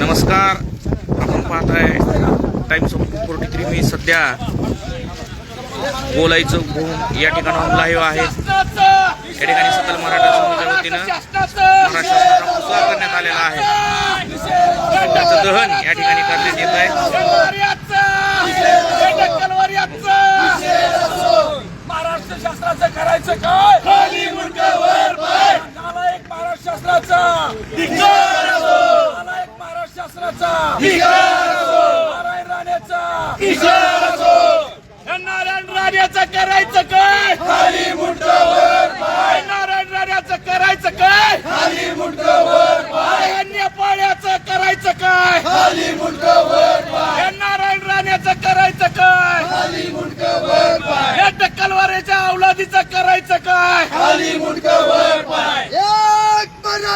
नमस्कार. आपण पाहत आहे टाइम्स ऑफ फोर्टी थ्री मी सध्या बोलायचं भूम या ठिकाणाहून लाईव्ह आहे. या ठिकाणी सकल मराठा समाजाच्या वतीनं महाराष्ट्राचा करण्यात आलेला आहे. त्याचं दहन या ठिकाणी करण्यात येत आहे. महाराष्ट्र शास्त्राचं करायचं काय खाली मुंडकावर पाय नालायक शास्त्राचा नालायक महाराष्ट्र शास्त्राचा नारायण राणेचा नारायण राणेचं करायचं काय खाली मुंडकावर पाय नारायण राणेचं करायचं काय खाली मुंडकावर पाय. अन्य पाण्याचं करायचं काय खाली मुंडकावर पाय नारायण राणेचं करायचं काय या टक्कलवाऱ्याच्या अवलादीचं करायचं काय? खाली पाय एक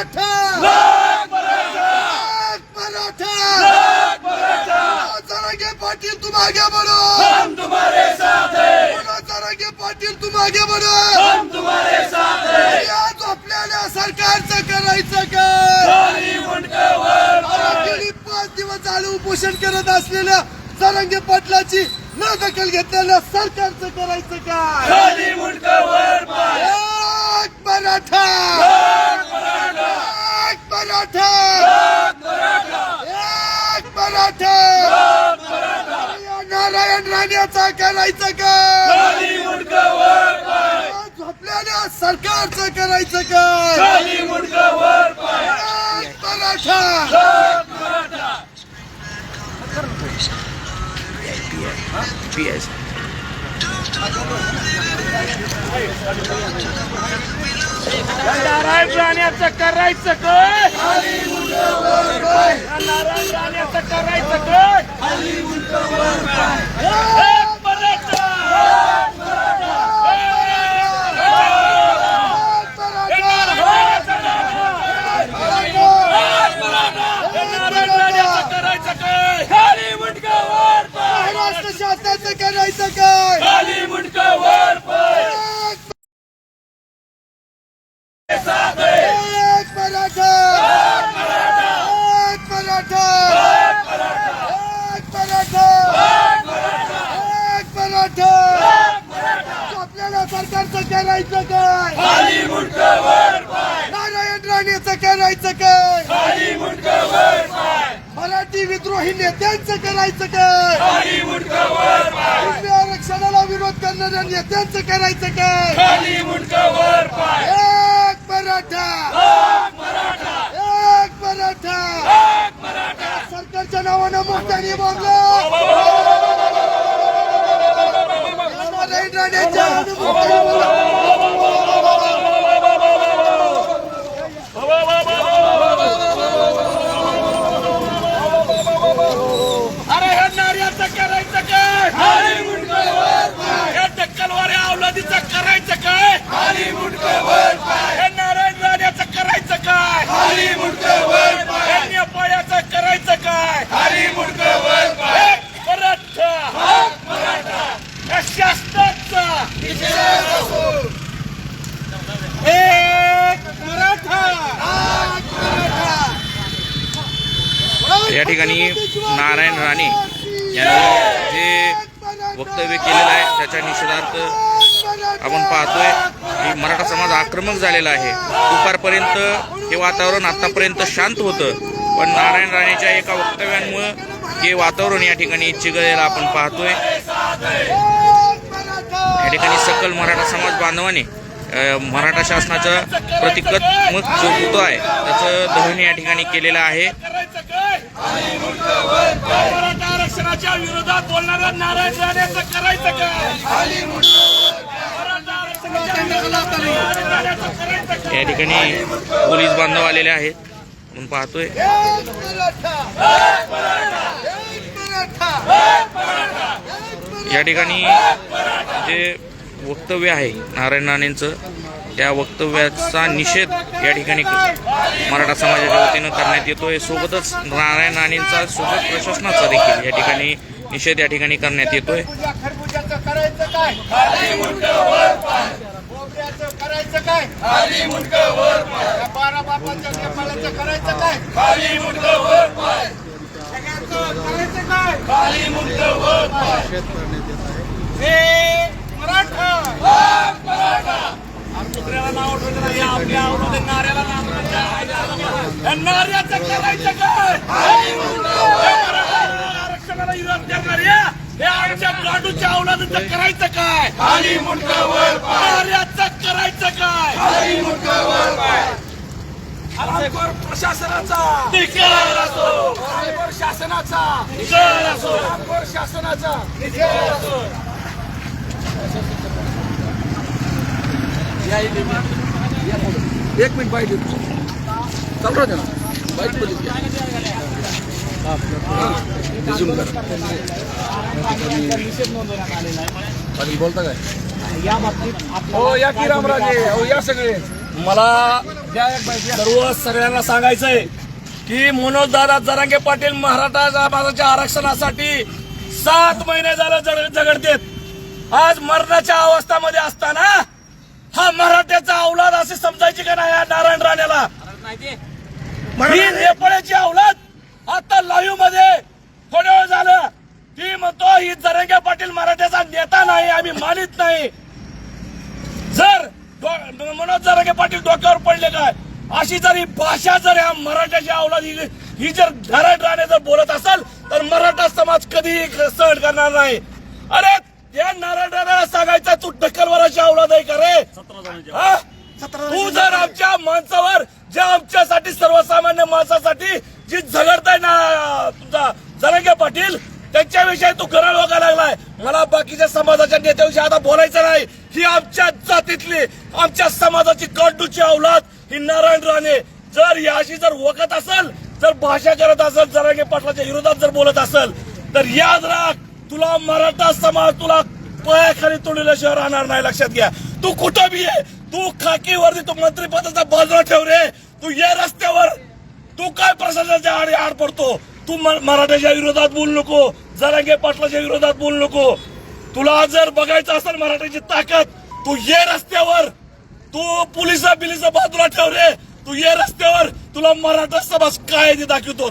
मराठा! लाख मराठा! मराठा! मराठा! जरांगे पाटील तुम आगे बढ़ो हम तुम्हारे साथ हैं। जरांगे पाटील तुम आगे बढ़ो हम तुम्हारे साथ हैं। या झोपलेल्या सरकारचं करायचं काय गेली पाच दिवस झाले उपोषण करत असलेल्या जरांगे पाटलाची न दखल घेतलेल्या सरकारचं करायचं काय मराठा! मराठा! मराठा! एक मराठा! नारायण राणेचा करायचं काय खाली मुंडकावर पाय! झोपलेल्या सरकारचं करायचं काय खाली मुंडकावर पाय! एक मराठा! या नारायण राण्याचं करायचं काय नारायण राण्याचं करायचं काय एक मराठा! एक मराठा! एक नारायण राण्याचं करायचं काय खाली मुंडकावर पाय महाराष्ट्र शासनाचं करायचं काय खाली मुंडकावर पाय साथ है एक मराठा एक मराठा एक मराठा एक मराठा झोपलेल्या सरकारचं करायचं काय? नारायण राणेचं करायचं काय? मराठी विद्रोही नेत्यांचं करायचं काय? हिंदी आरक्षणाला विरोध करणाऱ्या नेत्यांचं करायचं काय? एक मराठा. एक मराठा. सरकारच्या नावानं मोठ्याने बोललं नारायण राणेच्या अरे ह्या नार्याचं करायचं काय? खाली मुंडकावर टक्कलवाऱ्या अवलादीचं करायचं काय खाली मुंडकावर पाय ह्या नारायण राण्याचं करायचं काय खाली मुंडकावर पाय ह्या नेपाळ्याचं करायचं काय खाली मुंडकावर पाय मराठा मराठा या शास्त्राचा एक मराठा एक मराठा या ठिकाणी नारायण राणे यांनी जे वक्तव्य केलेलं आहे त्याच्या निषेधार्थ आपण पाहतोय की मराठा समाज आक्रमक झालेला आहे. दुपारपर्यंत हे वातावरण आतापर्यंत शांत होतं पण नारायण राणेच्या एका वक्तव्यांमुळं हे वातावरण या ठिकाणी चिघळलेलं आपण पाहतोय. या ठिकाणी सकल मराठा समाज बांधवाने मराठा शासनाचा प्रतिकात्मक जो पुतळा आहे त्याचं दहन या ठिकाणी केलेलं आहे. मराठा आरक्षणाच्या विरोधात बोलणाऱ्या नारायण राणेचं करायचं काय? मराठा आरक्षणाच्या विरोधात नारायण राणेचं करायचं काय? या ठिकाणी पोलीस बांधव आलेले आहेत. आपण पाहतोय. या ठिकाणी जे वक्तव्य आहे नारायण राणेंचं त्या वक्तव्याचा निषेध या ठिकाणी मराठा समाजाच्या वतीनं करण्यात येतोय. सोबतच नारायण राणेंचा सोबत प्रशासनाचा देखील या ठिकाणी निषेध या ठिकाणी करण्यात येतोय. करायचं काय मराठा. नाऱ्याचं करायचं काय आरक्षणाला विरोध हे आमच्या गाडूच्या करायचं काय? खाली मुंडावर नाऱ्याचं करायचं काय? खाली प्रशासनाचा धिक्कार असो आमच्यावर शासनाचा धिक्कार असो. आमच्यावर शासनाचा धिक्कार असो. एक मिनिट बाईट येतो चालू राहते ना बाईट पण बघितली पाटील बोलता काय? या बाबतीत हो या की रामराजे. हो या सगळे. मला सर्व सगळ्यांना सांगायचंय की मनोज दादा जरांगे पाटील मराठा आरक्षणासाठी सात महिने झालं जग- झगडतेत. आज मरणाच्या अवस्थामध्ये ही अवलाद आता लाईव्हमध्ये थोड्या वेळ झालं. ती म्हणतो ही जरंगे पाटील मराठ्याचा नेता नाही आम्ही मानित नाही. जर मनोज जरांगे पाटील डोक्यावर पडले काय? अशी जर ही भाषा जर ह्या मराठ्याची अवलाद ही ही जर धरण राणे जर बोलत असेल तर मराठा समाज कधीही सहन करणार नाही. अरे या नारायण राणाला सांगायचं तू टक्कलवराची अवलाद आहे का रे हा? तू जर आमच्या माणसावर ज्या आमच्यासाठी सर्वसामान्य माणसासाठी जी झगडताय ना तुमचा जरांगे पाटील त्यांच्याविषयी तू गरळ बघायला लागलाय. मला बाकीच्या समाजाच्या नेत्याविषयी आता बोलायचं नाही. ही आमच्या जातीतली आमच्या समाजाची कडूची अवलाद ही नारायण राणे. जर याशी जर वकत असेल जर भाषा करत असेल जरांगे पाटलाच्या विरोधात जर बोलत असेल तर याद राख तुला मराठा समाज तुला पायाखाली तोडलेल्याशिवाय राहणार नाही लक्षात घ्या. तू कुठं बी आहे तू खाकीवरती तू मंत्रिपदाचा बाजूला ठेव रे. तू या रस्त्यावर तू काय प्रशासनाच्या आड आड पडतो? तू म- मराठ्याच्या विरोधात बोलू नको जरांगे पाटलाच्या विरोधात बोलू नको. तुला जर बघायचं असेल मराठ्याची ताकद तू ये रस्त्यावर. तू पोलीस बिलिस बाजूला ठेव रे. तू ये रस्त्यावर. तुला मराठा समाज काय ते दाखवतो.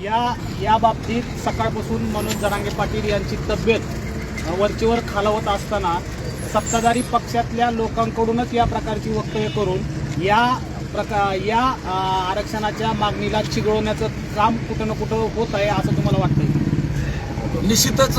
या या बाबतीत सकाळपासून मनोज जरांगे पाटील यांची तब्येत वरचीवर खालावत असताना सत्ताधारी पक्षातल्या लोकांकडूनच या प्रकारची वक्तव्य करून या प्रका या आरक्षणाच्या मागणीला चिघळवण्याचं काम कुठं ना कुठं होत आहे असं तुम्हाला वाटतंय? निश्चितच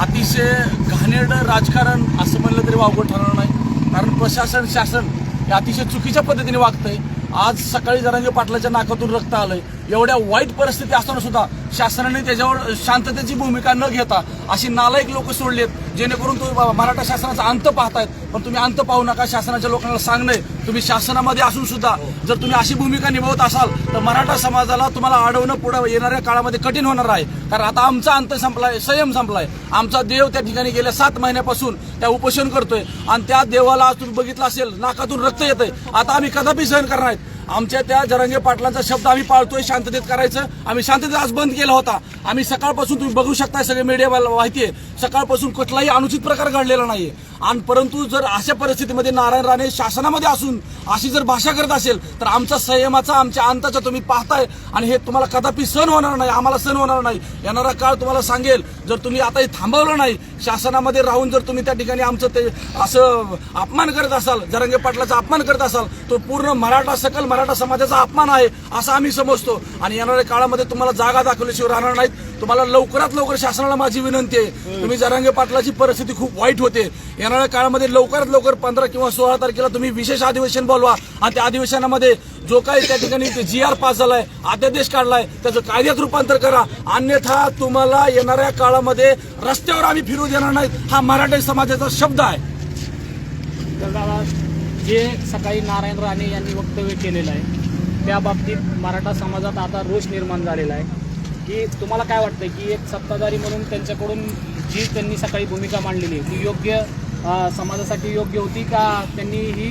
अतिशय घाणेरडं राजकारण असं म्हणलं तरी वावगं ठरणार नाही. कारण प्रशासन शासन हे अतिशय चुकीच्या पद्धतीने वागतंय. आज सकाळी जरांगे पाटलाच्या नाकातून रक्त आलंय. एवढ्या वाईट परिस्थिती असताना सुद्धा शासनाने त्याच्यावर शांततेची भूमिका न घेता अशी नालायक लोक सोडलेत जेणेकरून तुम्ही मराठा शासनाचा अंत पाहतायत. पण तुम्ही अंत पाहू नका शासनाच्या लोकांना सांगणे तुम्ही शासनामध्ये असून सुद्धा जर तुम्ही अशी भूमिका निभावत असाल तर मराठा समाजाला तुम्हाला अडवणं पुढे येणाऱ्या काळामध्ये कठीण होणार आहे. कारण आता आमचा अंत संपलाय संयम संपलाय. आमचा देव त्या ठिकाणी गेल्या सात महिन्यापासून त्या उपोषण करतोय. आणि त्या देवाला आज तुम्ही बघितलं असेल नाकातून रक्त येतंय. आता आम्ही कदापि सहन करणार आहेत आमच्या त्या जरांगे पाटलांचा शब्द आम्ही पाळतोय शांततेत करायचं. आम्ही शांततेत आज बंद केला होता. आम्ही सकाळपासून तुम्ही बघू शकता सगळे मीडिया माहिती आहे सकाळपासून कुठलाही अनुचित प्रकार घडलेला नाहीये. आणि परंतु जर अशा परिस्थितीमध्ये नारायण राणे शासनामध्ये असून अशी जर भाषा करत असेल तर आमचा संयमाचा आमच्या अंताचा तुम्ही पाहताय. आणि हे तुम्हाला कदापि सण होणार नाही आम्हाला सण होणार नाही. येणारा काळ तुम्हाला सांगेल जर तुम्ही आता हे थांबवलं नाही शासनामध्ये राहून जर तुम्ही त्या ठिकाणी आमचं ते असं अपमान करत असाल जरंगे पाटलाचा अपमान करत असाल तो पूर्ण मराठा सकल मराठा समाजाचा अपमान आहे असं आम्ही समजतो. आणि येणाऱ्या काळामध्ये तुम्हाला जागा दाखवल्याशिवाय राहणार नाहीत. तुम्हाला लवकरात लवकर शासनाला माझी विनंती आहे. तुम्ही जरांगे पाटलाची परिस्थिती खूप वाईट होते. येणाऱ्या काळामध्ये लवकरात लवकर पंधरा किंवा सोळा तारखेला तुम्ही विशेष अधिवेशन बोलवा. आणि त्या अधिवेशनामध्ये जो काही त्या ठिकाणी जी आर पास झालाय अध्यादेश काढलाय त्याचं कायद्यात रूपांतर करा. अन्यथा तुम्हाला येणाऱ्या काळामध्ये रस्त्यावर आम्ही फिरू देणार नाहीत. हा मराठी समाजाचा शब्द आहे. तर जे सकाळी नारायण राणे यांनी वक्तव्य केलेलं आहे त्या बाबतीत मराठा समाजात आता रोष निर्माण झालेला आहे. की तुम्हाला काय वाटतं की एक सत्ताधारी म्हणून त्यांच्याकडून जी त्यांनी सकाळी भूमिका मांडलेली आहे ती योग्य समाजासाठी योग्य होती का? त्यांनी ही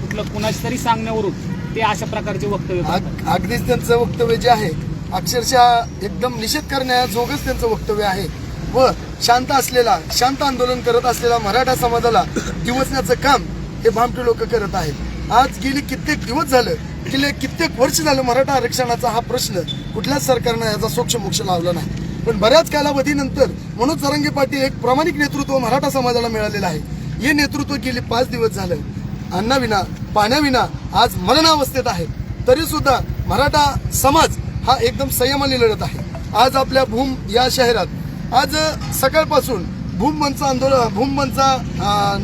कुठलं कुणाशी तरी सांगण्यावरून ते अशा प्रकारचे वक्तव्य अगदीच त्यांचं वक्तव्य जे आहे अक्षरशः एकदम निषेध करण्याजोगच त्यांचं वक्तव्य आहे. व शांत असलेला शांत आंदोलन करत असलेला मराठा समाजाला दिवसण्याचं काम हे भामटे लोक करत आहेत. आज गेली कित्येक दिवस झालं गेले कित्येक वर्ष झालं मराठा आरक्षणाचा हा प्रश्न कुठल्याच सरकारनं याचा सोक्ष मोक्ष लावला नाही. पण बऱ्याच कालावधीनंतर मनोज जरांगे पाटील एक प्रामाणिक नेतृत्व मराठा समाजाला मिळालेलं आहे. हे नेतृत्व गेले पाच दिवस झालं. अन्नाविना पाण्याविना आज मरणावस्थेत आहे. तरी सुद्धा मराठा समाज हा एकदम संयमाने लढत आहे. आज आपल्या भूम या शहरात आज सकाळपासून भूम आंदोलन भूम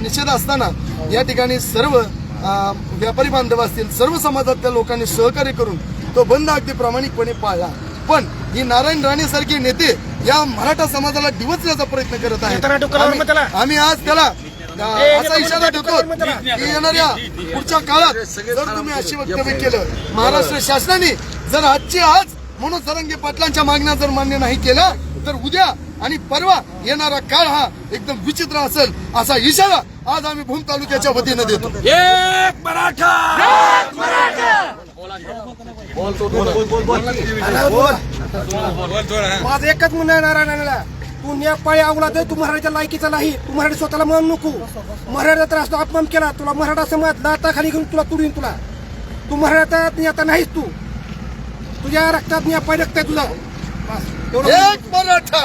निषेध असताना या ठिकाणी सर्व व्यापारी बांधव असतील सर्व समाजातल्या लोकांनी सहकार्य करून तो बंद अगदी प्रामाणिकपणे पाळला. पण ही नारायण राणे सारखे नेते या मराठा समाजाला डिवचण्याचा प्रयत्न करत आहेत. आम्ही- आज त्याला असा इशारा देतो की येणाऱ्या पुढच्या काळात जर तुम्ही अशी वक्तव्य केलं महाराष्ट्र शासनाने जर आजची आज म्हणून सरंगे पाटलांच्या मागण्या जर मान्य नाही केल्या तर उद्या आणि परवा येणारा काळ हा एकदम विचित्र असेल असा इशारा आज आम्ही भूम तालुक्याच्या वतीनं देतो. एक मराठा! माझं एकच म्हणणं आहे नारायणाला तू नेपाळी आवला दे तू मराठ्याच्या लायकीचा नाही. तू मराठी स्वतःला म्हणून नको. मराठा त्रास तो अपमान केला. तुला मराठा समाज दाताखाली घेऊन तुला तुडीन तुला. तू मराठा नेता नाहीस तू. तुझ्या रक्तात नेपाळी रक्त आहे तुझं. मराठा.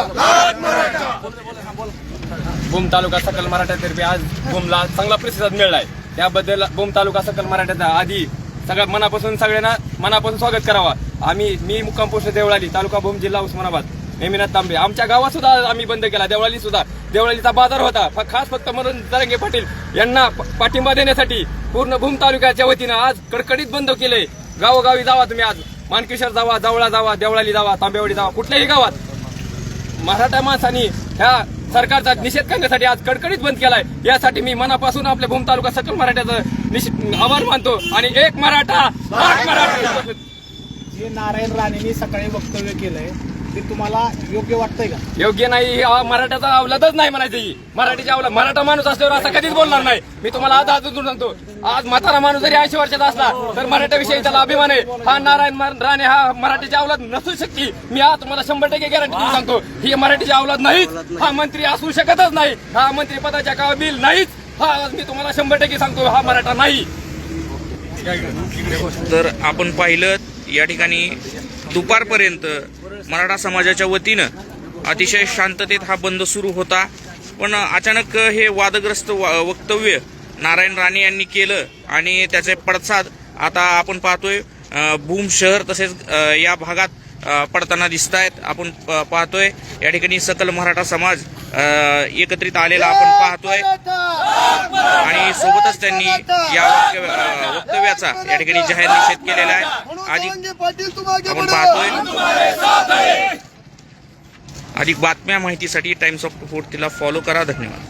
भूम तालुका सकल मराठ्यातर्फे आज भूमला चांगला प्रतिसाद मिळालाय. त्याबद्दल भूम तालुका सकल मराठ्याचा आधी सगळ्या मनापासून सगळ्यांना मनापासून स्वागत करावा. आम्ही मी मुक्काम पोस्ट देवळाली तालुका भूम जिल्हा उस्मानाबाद नेमिनाथ तांबे. आमच्या गावात सुद्धा आम्ही बंद केला देवळाली सुद्धा. देवळालीचा बाजार होता. फ- खास फक्त म्हणून तरंगे पाटील यांना प- पाठिंबा देण्यासाठी पूर्ण भूम तालुक्याच्या वतीनं आज कडकडीत बंद केले. गावोगावी जावा तुम्ही आज. मानकेश्वर जावा जावळा जावा देवळाली जावा तांबेवाडी जावा कुठल्याही गावात. मराठा माणसांनी ह्या सरकारचा निषेध करण्यासाठी आज कडकडीत बंद केलाय. यासाठी मी मनापासून आपल्या भूम तालुका सकल मराठ्याचं निषेध आभार मानतो. आणि एक मराठा मराठा. जे नारायण राणेंनी सकाळी वक्तव्य केलंय ते तुम्हाला योग्य वाटतंय का? योग्य नाही ही आ- मराठ्याचा अवलादच नाही म्हणायचं ही. मराठीची अवलाद मराठा माणूस असल्यावर असं कधीच बोलणार नाही. मी तुम्हाला आज अजून सांगतो. आज म्हातारा माणूस जरी ऐंशी वर्षाचा असला तर मराठ्याविषयी त्याला अभिमान आहे. हा नारायण मा- राणे हा मराठीची अवलाद नसू शकते. मी आज तुम्हाला शंभर टक्के गॅरंटी देऊन सांगतो ही मराठीची अवलाद नाहीच. हा मंत्री असू शकतच नाही. हा मंत्री पदाच्या काबिल नाहीच. हा आज मी तुम्हाला शंभर टक्के सांगतो हा मराठा नाही. तर आपण पाहिलं या ठिकाणी दुपारपर्यंत मराठा समाजाच्या वतीनं अतिशय शांततेत हा बंद सुरू होता. पण अचानक हे वादग्रस्त वक्तव्य नारायण राणे यांनी केलं आणि त्याचे पडसाद आता आपण पाहतोय. भूम शहर तसेच या भागात पडताना दिसत आहेत आपण प- पाहतोय. या ठिकाणी सकल मराठा समाज एकत्रित आलेला आपण पाहतोय. आणि सोबतच त्यांनी या वक्तव्याचा या ठिकाणी जाहीर निषेध केलेला आहे. अधिक आपण पाहतोय. अधिक बातम्या माहितीसाठी टाइम्स ऑफ फोर्टीला फॉलो करा. धन्यवाद.